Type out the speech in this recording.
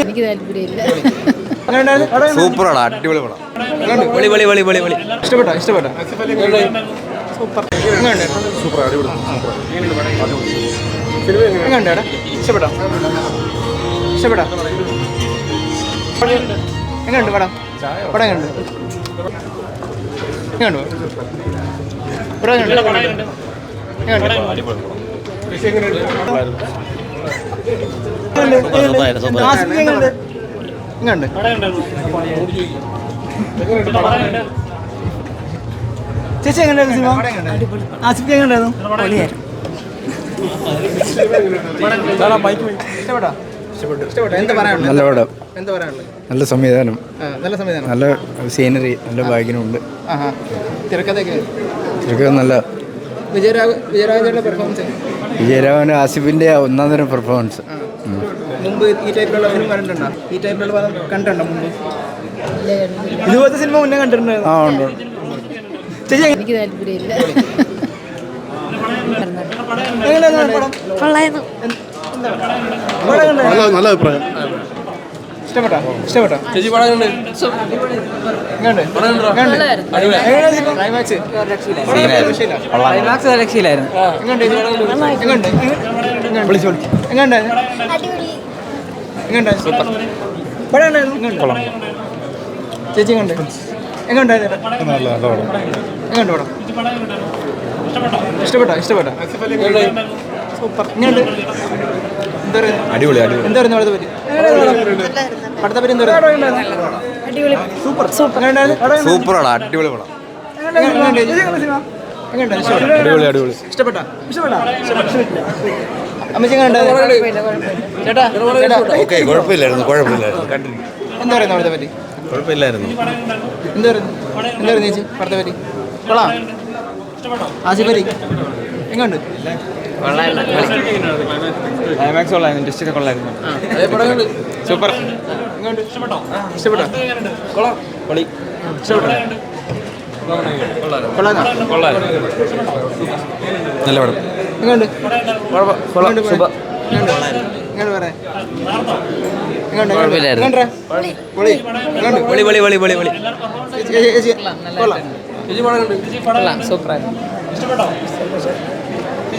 എനിക്ക് താല്പര്യമില്ല സൂപ്പറാണ് അടിപൊളി പടം. വിളി വിളി വിളി വിളി വിളി. ഇഷ്ടപ്പെട്ടോ? ഇഷ്ടപ്പെട്ടോ? സൂപ്പർ. എങ്ങനെയുണ്ട്? സൂപ്പർ അടിപൊളി എങ്ങനെയുണ്ട് ഇഷ്ടപ്പെട്ടോ? ഇഷ്ടപ്പെട്ടോ? എങ്ങനെയുണ്ട് പടം? പടം എങ്ങനെയുണ്ട്? എങ്ങനെയുണ്ട്? പടം എങ്ങനെയുണ്ട്? എങ്ങനെയുണ്ട്? എങ്ങനെയുണ്ട് ചേച്ചി എങ്ങനെയായിരുന്നു സിനിമ ആസിഫ് എങ്ങനെയായിരുന്നു നല്ല പടം നല്ല സംവിധാനം. നല്ല സംവിധാനം നല്ല സീനറി നല്ല ബാഗിനുണ്ട് ഉണ്ട് തിരക്കഥ നല്ല വിജയരാഘവന്റെ പെർഫോമൻസ് വിജയരാഘവൻ ആസിഫിന്റെ ഒന്നാം തരം പെർഫോമൻസ് മുമ്പ് ഈ ടൈപ്പിലുള്ള ഫിലിം കണ്ടിട്ടുണ്ടോ? ഈ ടൈപ്പിലുള്ള പദം കണ്ടിട്ടുണ്ടോ മുമ്പ്? ഇതുപോലത്തെ സിനിമ മുന്നേ കണ്ടിട്ടുണ്ടോ ആ ഉണ്ട് ഉണ്ട്. ചേച്ചി എങ്ങനെ- എനിക്ക് താല്പര്യമില്ല. നല്ല അഭിപ്രായം. ഇഷ്ടപ്പെട്ടോ? ഇഷ്ടപ്പെട്ടോ? ചേച്ചി പടം ചേച്ചി? പടം പടം. ഇഷ്ടപ്പെട്ടോ? ഇഷ്ടപ്പെട്ടോ? സൂപ്പർ. പറയുക അടിപൊളി അടിപൊളി. എന്താ അടുത്ത പറ്റി അടുത്ത പറ്റി സൂപ്പർ. സൂപ്പർ. എങ്ങനെയുണ്ടായിരുന്നു? സൂപ്പറാണ് അടിപൊളി പടം. അടിപൊളി അടിപൊളി. ഇഷ്ടപ്പെട്ടോ? ഇഷ്ടപ്പെട്ടോ? അമ്മച്ചി ചേട്ടാ ചേട്ടാ. ഓക്കെ കുഴപ്പമില്ലായിരുന്നു കുഴപ്പമില്ലായിരുന്നു. കണ്ടിരിക്കും എന്താ പറയുന്നത് അടുത്ത പറ്റി കുഴപ്പമില്ലായിരുന്നു. എന്താ പറയുന്നത് എന്താ പറയുന്നത് ചേച്ചി അടുത്ത പറ്റി കൊള്ളാം. ആസിഫ് എങ്ങനെയുണ്ട് ക്ലൈമാക്സ് കൊള്ളായിരുന്നു ഇൻട്രസ്റ്റ് ഒക്കെ കൊള്ളായിരുന്നു. സൂപ്പർ. എങ്ങനെയുണ്ട് ഇഷ്ടപ്പെട്ടോ? കൊള്ളാം. പൊളി. ഇഷ്ടപ്പെട്ടോ? കൊള്ളാം. നല്ല പടം. കൊള്ളാം. സൂപ്പറായിരുന്നു.